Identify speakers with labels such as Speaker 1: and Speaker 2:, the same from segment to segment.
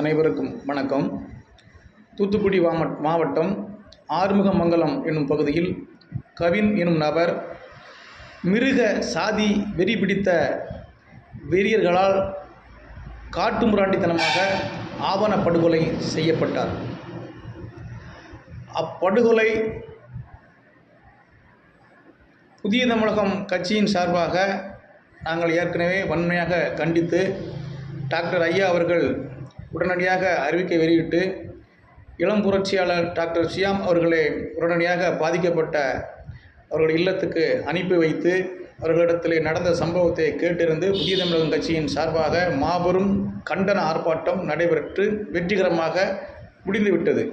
Speaker 1: அனைவருக்கும் வணக்கம். தூத்துக்குடி மாவட்டம் ஆறுமுகமங்கலம் என்னும் பகுதியில் கவின் எனும் நபர் மிருக சாதி வெறி பிடித்த வெறியர்களால் காட்டுமுராண்டித்தனமாக ஆவண படுகொலை செய்யப்பட்டார். அப்படுகொலை புதிய தமிழகம் கட்சியின் சார்பாக நாங்கள் ஏற்கனவே வன்மையாக கண்டித்து டாக்டர் ஐயா அவர்கள் உடனடியாக அறிவிக்கை வெளியிட்டு இளம் புரட்சியாளர் டாக்டர் ஷியாம் அவர்களை உடனடியாக பாதிக்கப்பட்ட அவர்கள் இல்லத்துக்கு அனுப்பி வைத்து அவர்களிடத்தில் நடந்த சம்பவத்தை கேட்டிருந்து புதிய தமிழகம் கட்சியின் சார்பாக மாபெரும் கண்டன ஆர்ப்பாட்டம் நடைபெற்று வெற்றிகரமாக முடிந்துவிட்டது.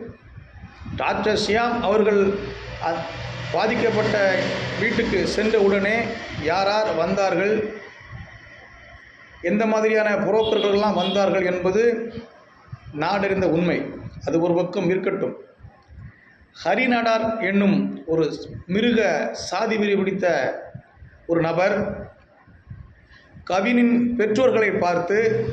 Speaker 1: டாக்டர் ஷியாம் அவர்கள் பாதிக்கப்பட்ட வீட்டுக்கு சென்ற உடனே யாரார் வந்தார்கள்? எந்த மாதிரியான புரோக்கர்கள்லாம் வந்தார்கள் என்பது நாடறிந்த உண்மை அது ஒரு பக்கம் இருக்கட்டும். ஹரிநாடார் என்னும் ஒரு மிருக சாதி வெறி பிடித்த ஒரு நபர் கவினின் பெற்றோர்களை பார்த்து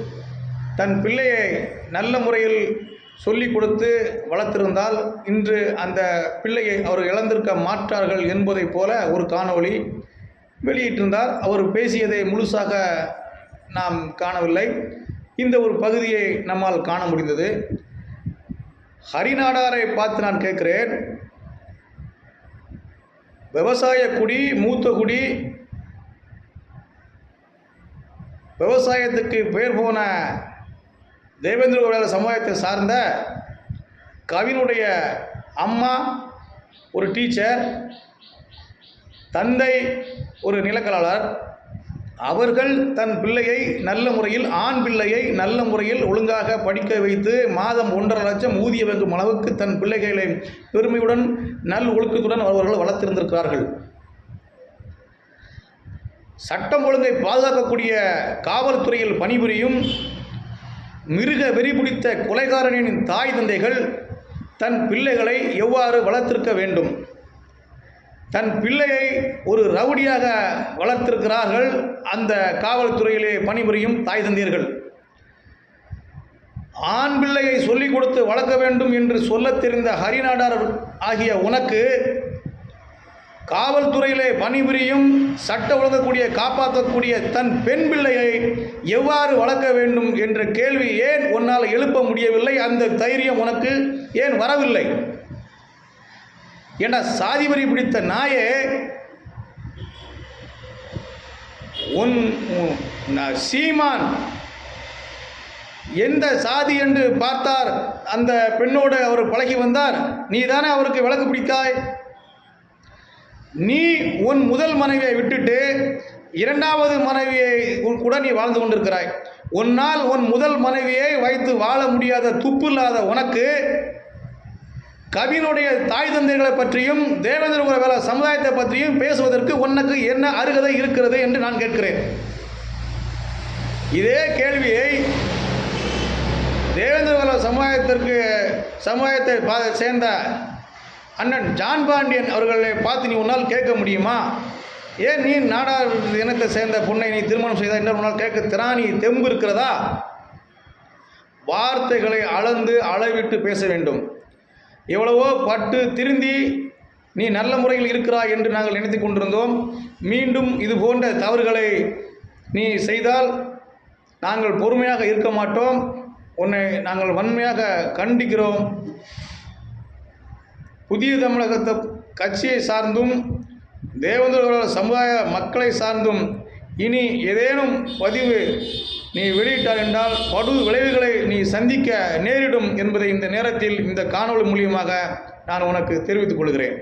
Speaker 1: தன் பிள்ளையை நல்ல முறையில் சொல்லிக் கொடுத்து வளர்த்திருந்தால் இன்று அந்த பிள்ளையை அவர் இழந்திருக்க மாட்டார்கள் என்பதைப் போல ஒரு காணொளி வெளியிட்டிருந்தார். அவர் பேசியதை முழுசாக நாம் காணவில்லை. இந்த ஒரு பகுதியை நம்மால் காண முடிந்தது. ஹரிநாடாரை பார்த்து நான் கேட்குறேன். விவசாய குடி மூத்த குடி விவசாயத்துக்கு பேர் போன தேவேந்திர குல சமுதாயத்தை சார்ந்த கவினுடைய அம்மா ஒரு டீச்சர் தந்தை ஒரு நிலக்கலாளர் அவர்கள் தன் பிள்ளையை நல்ல முறையில் ஆண் பிள்ளையை நல்ல முறையில் ஒழுங்காக படிக்க வைத்து மாதம் ஒன்றரை லட்சம் ஊதிய வாங்கும் அளவுக்கு தன் பிள்ளைகளை பெருமையுடன் நல் ஒழுக்கத்துடன் அவர்கள் வளர்த்திருந்திருக்கிறார்கள். சட்டம் ஒழுங்கை பாதுகாக்கக்கூடிய காவல்துறையில் பணிபுரியும் மிருக வெறி பிடித்த கொலைகாரனின் தாய் தந்தைகள் தன் பிள்ளைகளை எவ்வாறு வளர்த்திருக்க வேண்டும்? தன் பிள்ளையை ஒரு ரவுடியாக வளர்த்திருக்கிறார்கள். அந்த காவல்துறையிலே பணிபுரியும் தாய் தந்தியர்கள். ஆண் பிள்ளையை சொல்லிக் கொடுத்து வளர்க்க வேண்டும் என்று சொல்லத் தெரிந்த ஹரிநாடார் ஆகிய உனக்கு காவல்துறையிலே பணிபுரியும் சட்ட ஒழுங்கக்கூடிய காப்பாற்றக்கூடிய தன் பெண் பிள்ளையை எவ்வாறு வளர்க்க வேண்டும் என்ற கேள்வி ஏன் உன்னால் எழுப்ப முடியவில்லை? அந்த தைரியம் உனக்கு ஏன் வரவில்லை? ஏண்டா சாதி வரி பிடித்த நாயே? உன் சீமான். எந்த சாதி என்று பார்த்தார் அந்த பெண்ணோடு அவர் பழகி வந்தார் நீ தானே அவருக்கு விளக்கு பிடித்தாய்? நீ உன் முதல் மனைவியை விட்டுட்டு இரண்டாவது மனைவியை உன் கூட நீ வாழ்ந்து கொண்டிருக்கிறாய். உன்னால் உன் முதல் மனைவியை வைத்து வாழ முடியாத துப்பு இல்லாத உனக்கு கவினுடைய தாய் தந்தைகளை பற்றியும் தேவேந்திர குல சமுதாயத்தை பற்றியும் பேசுவதற்கு உனக்கு என்ன அருகதை இருக்கிறது என்று நான் கேட்கிறேன். இதே கேள்வியை தேவேந்திர குல சமுதாயத்திற்கு சமுதாயத்தை பா- சேர்ந்த அண்ணன் ஜான் பாண்டியன் அவர்களை பார்த்து நீ உன்னால் கேட்க முடியுமா? ஏன் நீ நாடார் இனத்தை சேர்ந்த பொண்ணை நீ திருமணம் செய்தால் என்ன உன்னால் கேட்க திராணி தெம்பு இருக்கிறதா? வார்த்தைகளை அளந்து அளவிட்டு பேச வேண்டும். எவ்வளவோ பட்டு திருந்தி நீ நல்ல முறையில் இருக்கிறாய் என்று நாங்கள் நினைத்து கொண்டிருந்தோம். மீண்டும் இது போன்ற தவறுகளை நீ செய்தால் நாங்கள் பொறுமையாக இருக்க மாட்டோம். உன்னை நாங்கள் வன்மையாக கண்டிக்கிறோம். புதிய தமிழகத்தை கட்சியை சார்ந்தும் தேவேந்திர சமுதாய மக்களை சார்ந்தும் இனி ஏதேனும் பதிவு நீ வெளியிட்டால் என்றால் படு விளைவுகளை நீ சந்திக்க நேரிடும் என்பதை இந்த நேரத்தில் இந்த காணொலி மூலியமாக நான் உனக்கு தெரிவித்துக் கொள்கிறேன்.